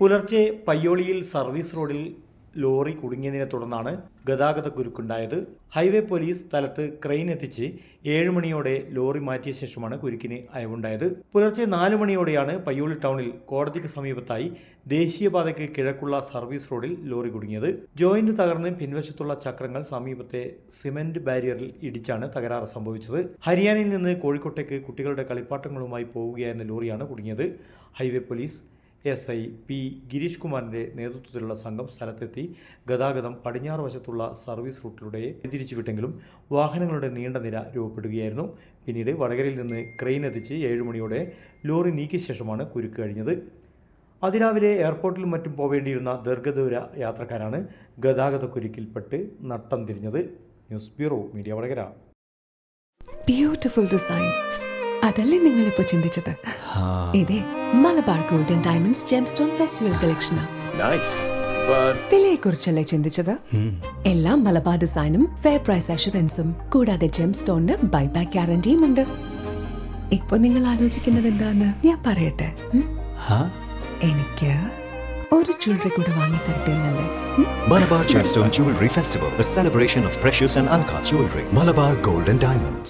പുലർച്ചെ പയ്യോളിയിൽ സർവീസ് റോഡിൽ ലോറി കുടുങ്ങിയതിനെ തുടർന്നാണ് ഗതാഗത കുരുക്കുണ്ടായത്. ഹൈവേ പോലീസ് സ്ഥലത്ത് ക്രെയിൻ എത്തിച്ച് ഏഴ് മണിയോടെ ലോറി മാറ്റിയ ശേഷമാണ് കുരുക്കിന് അയവുണ്ടായത്. പുലർച്ചെ നാല് മണിയോടെയാണ് പയ്യോളി ടൗണിൽ കോടതിക്ക് സമീപത്തായി ദേശീയപാതയ്ക്ക് കിഴക്കുള്ള സർവീസ് റോഡിൽ ലോറി കുടുങ്ങിയത്. ജോയിന്റ് തകർന്ന് പിൻവശത്തുള്ള ചക്രങ്ങൾ സമീപത്തെ സിമന്റ് ബാരിയറിൽ ഇടിച്ചാണ് തകരാറ് സംഭവിച്ചത്. ഹരിയാനയിൽ നിന്ന് കോഴിക്കോട്ടേക്ക് കുട്ടികളുടെ കളിപ്പാട്ടങ്ങളുമായി പോവുകയായിരുന്ന ലോറിയാണ് കുടുങ്ങിയത്. Highway police S I P Girish കുമാറിന്റെ നേതൃത്വത്തിലുള്ള സംഘം സ്ഥലത്തെത്തി ഗതാഗതം പടിഞ്ഞാറ് വശത്തുള്ള സർവീസ് റൂട്ടിലൂടെ തിരിച്ചുവിട്ടെങ്കിലും വാഹനങ്ങളുടെ നീണ്ട നിര രൂപപ്പെടുകയായിരുന്നു. പിന്നീട് വടകരയിൽ നിന്ന് ക്രെയിൻ എത്തിച്ച് ഏഴുമണിയോടെ ലോറി നീക്കിയ ശേഷമാണ് കുരുക്ക് കഴിഞ്ഞത്. അതിരാവിലെ എയർപോർട്ടിലും മറ്റും പോവേണ്ടിയിരുന്ന ദീർഘദൂര യാത്രക്കാരാണ് ഗതാഗത കുരുക്കിൽപ്പെട്ട് നട്ടം തിരിഞ്ഞത്. News bureau media Vadakara. Beautiful design അതല്ലേ നിങ്ങൾ ഇപ്പൊ ചിന്തിച്ചത് ഇതേ Malabar golden diamonds gem stone festival കളക്ഷനാ വിലയെ കുറിച്ചല്ലേ ചിന്തിച്ചത്? എല്ലാ മലബാർ ഡിസൈനും ഫെയർ പ്രൈസ് അഷുറൻസും കൂടാതെ ജെം സ്റ്റോണിന് ബൈബാക്ക് ഗ്യാരണ്ടിയും ഉണ്ട്. ഇപ്പൊ നിങ്ങൾ ആലോചിക്കുന്നത് എന്താന്ന് ഞാൻ പറയട്ടെ? എനിക്ക് ഒരു ജ്വല്ലറി കൂടെ വാങ്ങി തരട്ടെന്നല്ലേ? Malabar Gemstone Jewelry Festival, a celebration of precious and uncut jewelry. Malabar Gold and Diamonds.